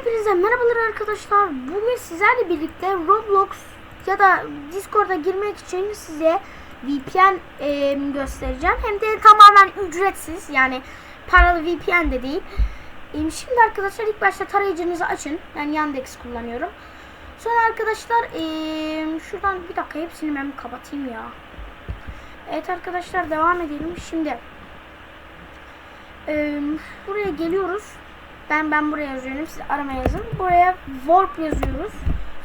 Hepinize merhabalar arkadaşlar. Bugün sizlerle birlikte Roblox ya da Discord'a girmek için size VPN e, göstereceğim. Hem de tamamen ücretsiz yani paralı VPN de değil. E, şimdi arkadaşlar ilk başta tarayıcınızı açın. Ben Yandex kullanıyorum. Sonra arkadaşlar e, şuradan bir dakika hepsini ben kapatayım ya. Evet arkadaşlar devam edelim. Şimdi e, buraya geliyoruz. Ben ben buraya yazıyorum. Siz arama yazın. Buraya warp yazıyoruz.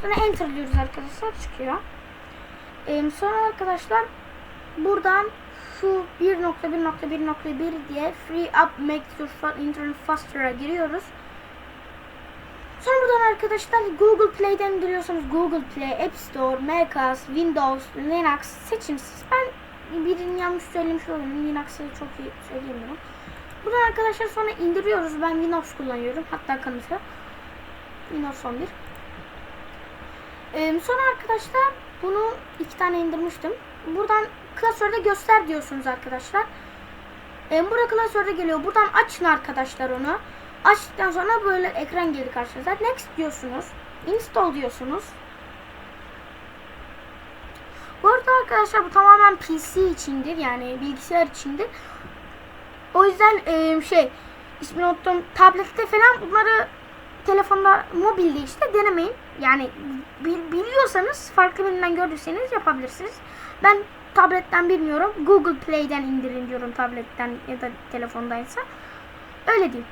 Sonra enter diyoruz arkadaşlar. Çıkıyor. Ee, sonra arkadaşlar buradan şu 1.1.1.1 diye free up makes your internet faster'a giriyoruz. Sonra buradan arkadaşlar Google Play'den indiriyorsanız Google Play, App Store, macOS, Windows, Linux seçimsiz. Ben birini yanlış söylemiş olurum. Linux'ı çok iyi söyleyemiyorum. Buradan arkadaşlar sonra indiriyoruz. Ben Windows kullanıyorum. Hatta kanıtı. Windows 11. Ee, sonra arkadaşlar bunu iki tane indirmiştim. Buradan klasörde göster diyorsunuz arkadaşlar. Ee, burada klasörde geliyor. Buradan açın arkadaşlar onu. Açtıktan sonra böyle ekran gelir karşınıza. Next diyorsunuz. Install diyorsunuz. Bu arada arkadaşlar bu tamamen PC içindir. Yani bilgisayar içindir. O yüzden e, şey ismini unuttum. Tablette falan bunları telefonda mobilde işte denemeyin. Yani bil- biliyorsanız farklı birinden gördüyseniz yapabilirsiniz. Ben tabletten bilmiyorum. Google Play'den indirin diyorum tabletten ya da telefondaysa. Öyle diyeyim.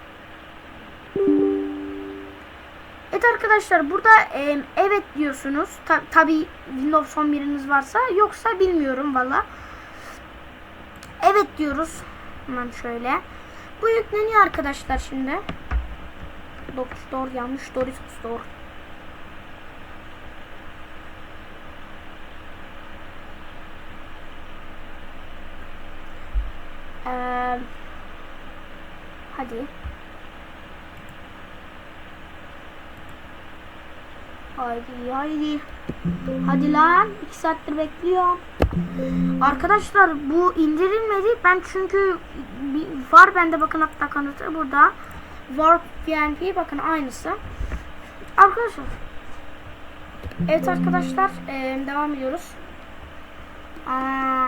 Evet arkadaşlar burada e, evet diyorsunuz. Ta- Tabi Windows 11'iniz varsa yoksa bilmiyorum valla. Evet diyoruz. Hemen şöyle. Bu yükleniyor arkadaşlar şimdi. Doctor Store yanlış Doritos Store. Ee, hadi. Haydi haydi. Hadi lan. iki saattir bekliyorum. Arkadaşlar bu indirilmedi. Ben çünkü var bende bakın hatta kanıtı burada. Warp VNP bakın aynısı. Arkadaşlar. Evet arkadaşlar eee, devam ediyoruz. Aa.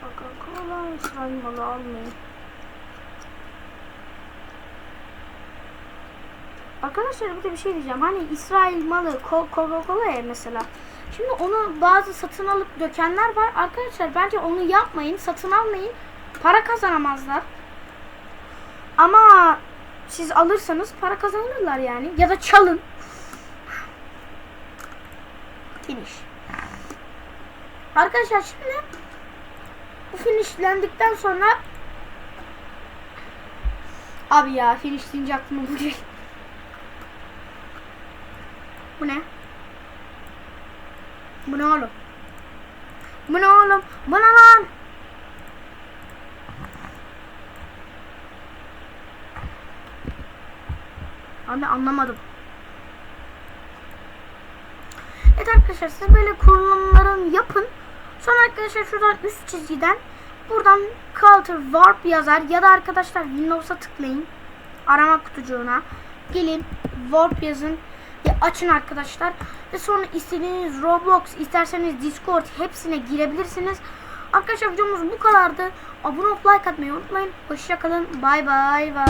Coca-Cola malı almayın. Arkadaşlar bir de bir şey diyeceğim. Hani İsrail malı Ko- Coca-Cola ya mesela. Şimdi onu bazı satın alıp dökenler var. Arkadaşlar bence onu yapmayın. Satın almayın. Para kazanamazlar. Ama siz alırsanız para kazanırlar yani. Ya da çalın. Finish. Arkadaşlar şimdi bu finishlendikten sonra Abi ya finish deyince aklıma bu geliyor. Bu ne? Bu ne oğlum? Bu ne oğlum? Bu ne lan? Abi anlamadım. Evet arkadaşlar siz böyle kurulumların yapın. Sonra arkadaşlar şuradan üst çizgiden buradan Counter Warp yazar ya da arkadaşlar Windows'a tıklayın. Arama kutucuğuna. Gelin Warp yazın açın arkadaşlar. Ve sonra istediğiniz Roblox, isterseniz Discord hepsine girebilirsiniz. Arkadaşlar videomuz bu kadardı. Abone olup like atmayı unutmayın. Hoşçakalın. Bay bay bay.